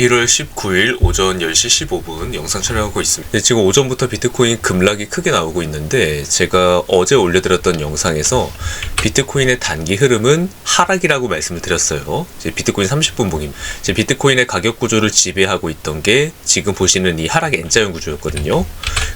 1월 19일 오전 10시 15분 영상 촬영하고 있습니다. 네, 지금 오전부터 비트코인 급락이 크게 나오고 있는데 제가 어제 올려드렸던 영상에서 비트코인의 단기 흐름은 하락이라고 말씀을 드렸어요. 이제 비트코인 30분 봉임. 이제 비트코인의 가격 구조를 지배하고 있던 게 지금 보시는 이 하락 N자형 구조였거든요.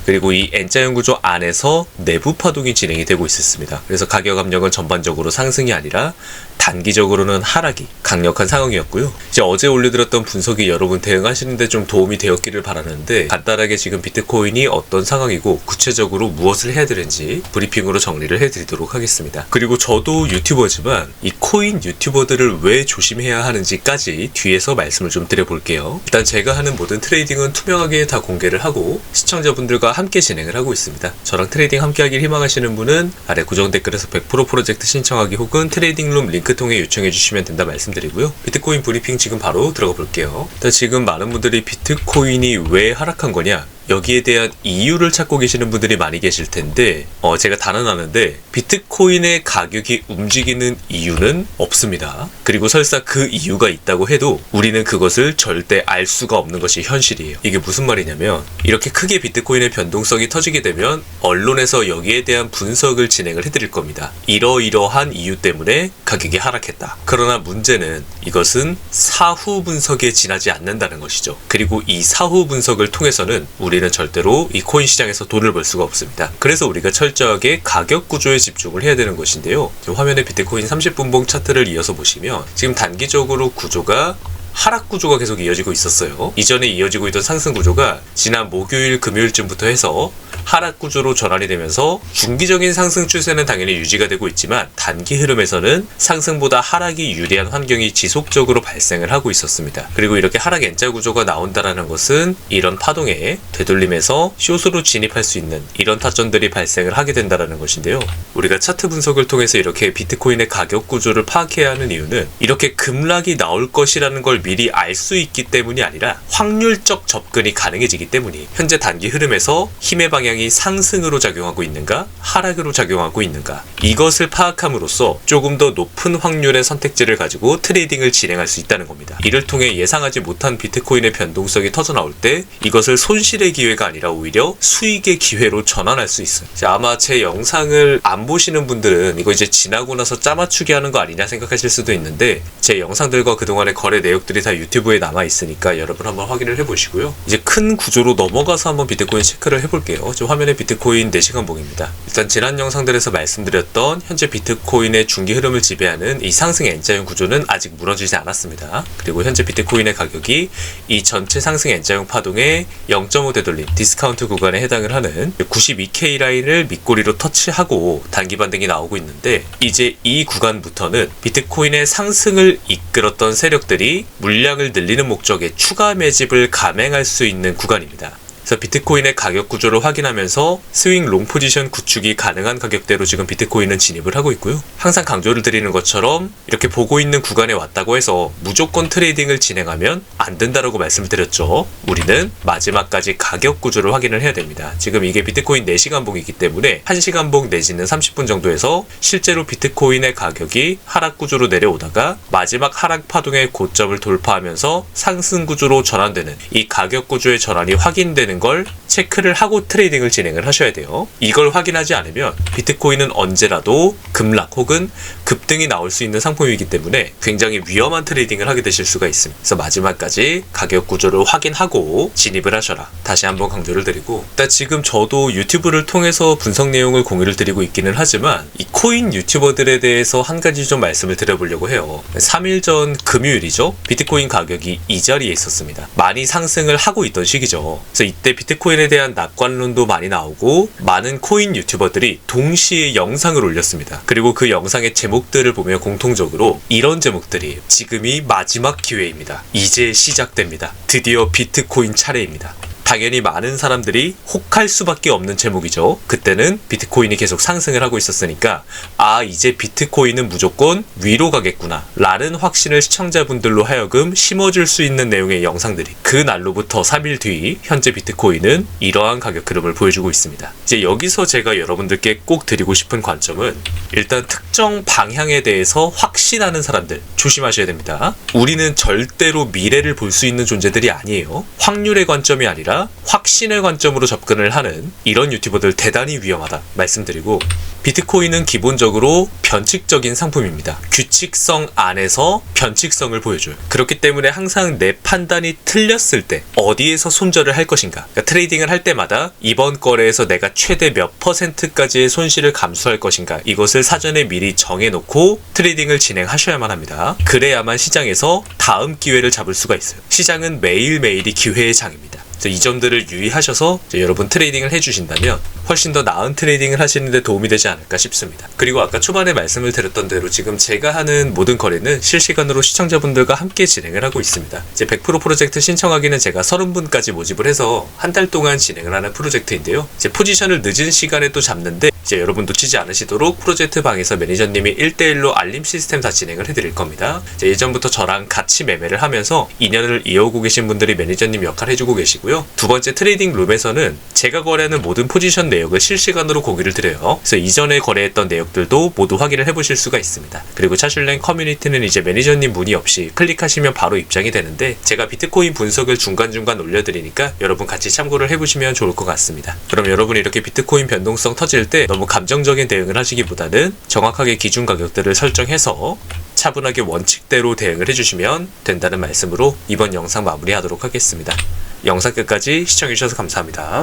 그리고 이 N자형 구조 안에서 내부 파동이 진행이 되고 있었습니다. 그래서 가격 압력은 전반적으로 상승이 아니라 단기적으로는 하락이 강력한 상황이었고요. 이제 어제 올려드렸던 분석이 여러분 대응하시는데 좀 도움이 되었기를 바라는데 간단하게 지금 비트코인이 어떤 상황이고 구체적으로 무엇을 해야 되는지 브리핑으로 정리를 해드리도록 하겠습니다. 그리고 저도 유튜버지만 이 코인 유튜버들을 왜 조심해야 하는지까지 뒤에서 말씀을 좀 드려볼게요. 일단 제가 하는 모든 트레이딩은 투명하게 다 공개를 하고 시청자분들과 함께 진행을 하고 있습니다. 저랑 트레이딩 함께 하길 희망하시는 분은 아래 고정 댓글에서 100% 프로젝트 신청하기 혹은 트레이딩룸 링크 통해 요청해 주시면 된다 말씀드리고요. 비트코인 브리핑 지금 바로 들어가 볼게요. 일단 지금 많은 분들이 비트코인이 왜 하락한 거냐 여기에 대한 이유를 찾고 계시는 분들이 많이 계실 텐데 어, 제가 단언하는데 비트코인의 가격이 움직이는 이유는 없습니다. 그리고 설사 그 이유가 있다고 해도 우리는 그것을 절대 알 수가 없는 것이 현실이에요. 이게 무슨 말이냐면 이렇게 크게 비트코인의 변동성이 터지게 되면 언론에서 여기에 대한 분석을 진행을 해드릴 겁니다. 이러이러한 이유 때문에 가격이 하락했다. 그러나 문제는 이것은 사후 분석에 지나지 않는다는 것이죠. 그리고 이 사후 분석을 통해서는 우리 우리는 절대로 이 코인 시장에서 돈을 벌 수가 없습니다. 그래서 우리가 철저하게 가격 구조에 집중을 해야 되는 것인데요. 화면에 비트코인 30분봉 차트를 이어서 보시면 지금 단기적으로 구조가 하락 구조가 계속 이어지고 있었어요. 이전에 이어지고 있던 상승 구조가 지난 목요일, 금요일쯤부터 해서 하락 구조로 전환이 되면서 중기적인 상승 추세는 당연히 유지가 되고 있지만 단기 흐름에서는 상승보다 하락이 유리한 환경이 지속적으로 발생을 하고 있었습니다. 그리고 이렇게 하락 N자 구조가 나온다라는 것은 이런 파동에 되돌림에서 쇼스로 진입할 수 있는 이런 타점들이 발생을 하게 된다라는 것인데요. 우리가 차트 분석을 통해서 이렇게 비트코인의 가격 구조를 파악해야 하는 이유는 이렇게 급락이 나올 것이라는 걸 미리 알 수 있기 때문이 아니라 확률적 접근이 가능해지기 때문이 현재 단기 흐름에서 힘의 방향 이 상승으로 작용하고 있는가 하락으로 작용하고 있는가 이것을 파악함으로써 조금 더 높은 확률의 선택지를 가지고 트레이딩을 진행할 수 있다는 겁니다. 이를 통해 예상하지 못한 비트코인의 변동성이 터져 나올 때 이것을 손실의 기회가 아니라 오히려 수익의 기회로 전환할 수 있어요. 아마 제 영상을 안 보시는 분들은 이거 이제 지나고 나서 짜맞추기 하는 거 아니냐 생각하실 수도 있는데 제 영상들과 그동안의 거래 내역들이 다 유튜브에 남아 있으니까 여러분 한번 확인을 해보시고요. 이제 큰 구조로 넘어가서 한번 비트코인 체크를 해볼게요. 화면에 비트코인 4시간 봉입니다. 일단 지난 영상들에서 말씀드렸던 현재 비트코인의 중기 흐름을 지배하는 이 상승 N자형 구조는 아직 무너지지 않았습니다. 그리고 현재 비트코인의 가격이 이 전체 상승 N자형 파동의 0.5 되돌림 디스카운트 구간에 해당을 하는 92K 라인을 밑꼬리로 터치하고 단기 반등이 나오고 있는데 이제 이 구간부터는 비트코인의 상승을 이끌었던 세력들이 물량을 늘리는 목적의 추가 매집을 감행할 수 있는 구간입니다. 그래서 비트코인의 가격 구조를 확인하면서 스윙 롱 포지션 구축이 가능한 가격대로 지금 비트코인은 진입을 하고 있고요. 항상 강조를 드리는 것처럼 이렇게 보고 있는 구간에 왔다고 해서 무조건 트레이딩을 진행하면 안 된다라고 말씀을 드렸죠. 우리는 마지막까지 가격 구조를 확인을 해야 됩니다. 지금 이게 비트코인 4시간 봉이기 때문에 1시간 봉 내지는 30분 정도에서 실제로 비트코인의 가격이 하락 구조로 내려오다가 마지막 하락 파동의 고점을 돌파하면서 상승 구조로 전환되는 이 가격 구조의 전환이 확인되는 있는 걸 체크를 하고 트레이딩을 진행을 하셔야 돼요. 이걸 확인하지 않으면 비트코인은 언제라도 급락 혹은 급등이 나올 수 있는 상품이기 때문에 굉장히 위험한 트레이딩을 하게 되실 수가 있습니다. 그래서 마지막까지 가격 구조를 확인하고 진입을 하셔라. 다시 한번 강조를 드리고 일단 지금 저도 유튜브를 통해서 분석 내용을 공유를 드리고 있기는 하지만 이 코인 유튜버들에 대해서 한 가지 좀 말씀을 드려보려고 해요. 3일 전 금요일이죠. 비트코인 가격이 이 자리에 있었습니다. 많이 상승을 하고 있던 시기죠. 그래서 이때 비트코인에 대한 낙관론도 많이 나오고 많은 코인 유튜버들이 동시에 영상을 올렸습니다. 그리고 그 영상의 제목들을 보면 공통적으로 이런 제목들이 지금이 마지막 기회입니다. 이제 시작됩니다. 드디어 비트코인 차례입니다. 당연히 많은 사람들이 혹할 수밖에 없는 제목이죠. 그때는 비트코인이 계속 상승을 하고 있었으니까 아 이제 비트코인은 무조건 위로 가겠구나 라는 확신을 시청자분들로 하여금 심어줄 수 있는 내용의 영상들이 그 날로부터 3일 뒤 현재 비트코인은 이러한 가격 흐름을 보여주고 있습니다. 이제 여기서 제가 여러분들께 꼭 드리고 싶은 관점은 일단 특정 방향에 대해서 확신하는 사람들 조심하셔야 됩니다. 우리는 절대로 미래를 볼 수 있는 존재들이 아니에요. 확률의 관점이 아니라 확신의 관점으로 접근을 하는 이런 유튜버들 대단히 위험하다 말씀드리고 비트코인은 기본적으로 변칙적인 상품입니다. 규칙성 안에서 변칙성을 보여줘요. 그렇기 때문에 항상 내 판단이 틀렸을 때 어디에서 손절을 할 것인가. 그러니까 트레이딩을 할 때마다 이번 거래에서 내가 최대 몇 퍼센트까지의 손실을 감수할 것인가. 이것을 사전에 미리 정해놓고 트레이딩을 진행하셔야만 합니다. 그래야만 시장에서 다음 기회를 잡을 수가 있어요. 시장은 매일매일이 기회의 장입니다. 이 점들을 유의하셔서 여러분 트레이딩을 해주신다면 훨씬 더 나은 트레이딩을 하시는데 도움이 되지 않을까 싶습니다. 그리고 아까 초반에 말씀을 드렸던 대로 지금 제가 하는 모든 거래는 실시간으로 시청자분들과 함께 진행을 하고 있습니다. 이제 100% 프로젝트 신청하기는 제가 30분까지 모집을 해서 한 달 동안 진행을 하는 프로젝트인데요. 이제 포지션을 늦은 시간에 또 잡는데 이제 여러분 놓치지 않으시도록 프로젝트 방에서 매니저님이 1대1로 알림 시스템 다 진행을 해드릴 겁니다. 예전부터 저랑 같이 매매를 하면서 인연을 이어오고 계신 분들이 매니저님 역할 해주고 계시고요. 두 번째 트레이딩 룸에서는 제가 거래하는 모든 포지션 내역을 실시간으로 공유를 드려요. 그래서 이전에 거래했던 내역들도 모두 확인을 해보실 수가 있습니다. 그리고 차슐랭 커뮤니티는 이제 매니저님 문의 없이 클릭하시면 바로 입장이 되는데 제가 비트코인 분석을 중간중간 올려드리니까 여러분 같이 참고를 해보시면 좋을 것 같습니다. 그럼 여러분이 이렇게 비트코인 변동성 터질 때 너무 감정적인 대응을 하시기보다는 정확하게 기준 가격들을 설정해서 차분하게 원칙대로 대응을 해주시면 된다는 말씀으로 이번 영상 마무리하도록 하겠습니다. 영상 끝까지 시청해주셔서 감사합니다.